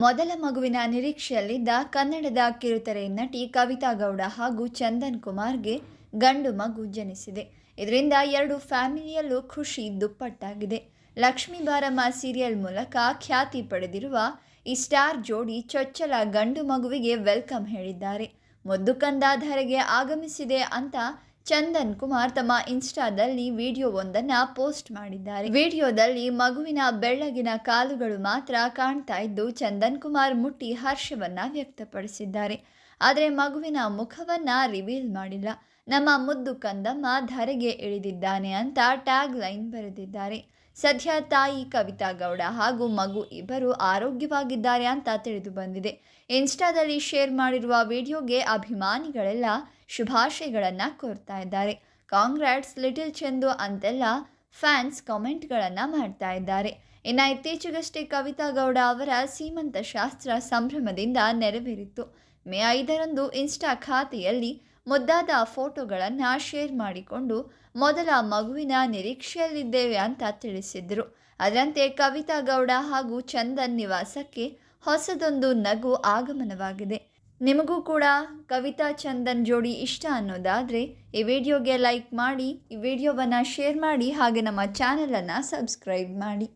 ಮೊದಲ ಮಗುವಿನ ನಿರೀಕ್ಷೆಯಲ್ಲಿದ್ದ ಕನ್ನಡದ ಕಿರುತೆರೆ ನಟಿ ಕವಿತಾ ಗೌಡ ಹಾಗೂ ಚಂದನ್ ಕುಮಾರ್ಗೆ ಗಂಡು ಮಗು ಜನಿಸಿದೆ. ಇದರಿಂದ ಎರಡು ಫ್ಯಾಮಿಲಿಯಲ್ಲೂ ಖುಷಿ ದುಪ್ಪಟ್ಟಾಗಿದೆ. ಲಕ್ಷ್ಮೀ ಬಾರಮ್ಮ ಸೀರಿಯಲ್ ಮೂಲಕ ಖ್ಯಾತಿ ಪಡೆದಿರುವ ಈ ಸ್ಟಾರ್ ಜೋಡಿ ಚೊಚ್ಚಲ ಗಂಡು ಮಗುವಿಗೆ ವೆಲ್ಕಮ್ ಹೇಳಿದ್ದಾರೆ. ಮುದ್ದು ಕಂದಾಧಾರೆಗೆ ಧರೆಗೆ ಆಗಮಿಸಿದೆ ಅಂತ ಚಂದನ್ ಕುಮಾರ್ ತಮ್ಮ ಇನ್ಸ್ಟಾದಲ್ಲಿ ವಿಡಿಯೋವೊಂದನ್ನು ಪೋಸ್ಟ್ ಮಾಡಿದ್ದಾರೆ. ವಿಡಿಯೋದಲ್ಲಿ ಮಗುವಿನ ಬೆಳ್ಳಗಿನ ಕಾಲುಗಳು ಮಾತ್ರ ಕಾಣ್ತಾ ಇದ್ದು, ಚಂದನ್ ಕುಮಾರ್ ಮುಟ್ಟಿ ಹರ್ಷವನ್ನು ವ್ಯಕ್ತಪಡಿಸಿದ್ದಾರೆ. ಆದರೆ ಮಗುವಿನ ಮುಖವನ್ನ ರಿವೀಲ್ ಮಾಡಿಲ್ಲ. ನಮ್ಮ ಮುದ್ದು ಕಂದಮ್ಮ ಧರೆಗೆ ಇಳಿದಿದ್ದಾನೆ ಅಂತ ಟ್ಯಾಗ್ ಲೈನ್ ಬರೆದಿದ್ದಾರೆ. ಸದ್ಯ ತಾಯಿ ಕವಿತಾ ಗೌಡ ಹಾಗೂ ಮಗು ಇಬ್ಬರು ಆರೋಗ್ಯವಾಗಿದ್ದಾರೆ ಅಂತ ತಿಳಿದು ಬಂದಿದೆ. ಇನ್ಸ್ಟಾದಲ್ಲಿ ಶೇರ್ ಮಾಡಿರುವ ವಿಡಿಯೋಗೆ ಅಭಿಮಾನಿಗಳೆಲ್ಲ ಶುಭಾಶಯಗಳನ್ನು ಕೋರ್ತಾ ಇದ್ದಾರೆ. ಕಾಂಗ್ರಾಟ್ಸ್ ಲಿಟಲ್ ಚಂದು ಅಂತೆಲ್ಲ ಫ್ಯಾನ್ಸ್ ಕಾಮೆಂಟ್ಗಳನ್ನು ಮಾಡ್ತಾ ಇದ್ದಾರೆ. ಇನ್ನು ಇತ್ತೀಚೆಗಷ್ಟೇ ಕವಿತಾ ಗೌಡ ಅವರ ಸೀಮಂತ ಶಾಸ್ತ್ರ ಸಂಭ್ರಮದಿಂದ ನೆರವೇರಿತ್ತು. ಮೇ ಐದರಂದು ಇನ್ಸ್ಟಾ ಖಾತೆಯಲ್ಲಿ ಮುದ್ದಾದ ಫೋಟೋಗಳನ್ನು ಶೇರ್ ಮಾಡಿಕೊಂಡು ಮೊದಲ ಮಗುವಿನ ನಿರೀಕ್ಷೆಯಲ್ಲಿದ್ದೇವೆ ಅಂತ ತಿಳಿಸಿದರು. ಅದರಂತೆ ಕವಿತಾ ಗೌಡ ಹಾಗೂ ಚಂದನ್ ನಿವಾಸಕ್ಕೆ ಹೊಸದೊಂದು ನಗು ಆಗಮನವಾಗಿದೆ. ನಿಮಗೂ ಕೂಡ ಕವಿತಾ ಚಂದನ್ ಜೋಡಿ ಇಷ್ಟ ಅನ್ನೋದಾದರೆ ಈ ವಿಡಿಯೋಗೆ ಲೈಕ್ ಮಾಡಿ, ಈ ವಿಡಿಯೋವನ್ನು ಶೇರ್ ಮಾಡಿ, ಹಾಗೆ ನಮ್ಮ ಚಾನಲನ್ನು ಸಬ್ಸ್ಕ್ರೈಬ್ ಮಾಡಿ.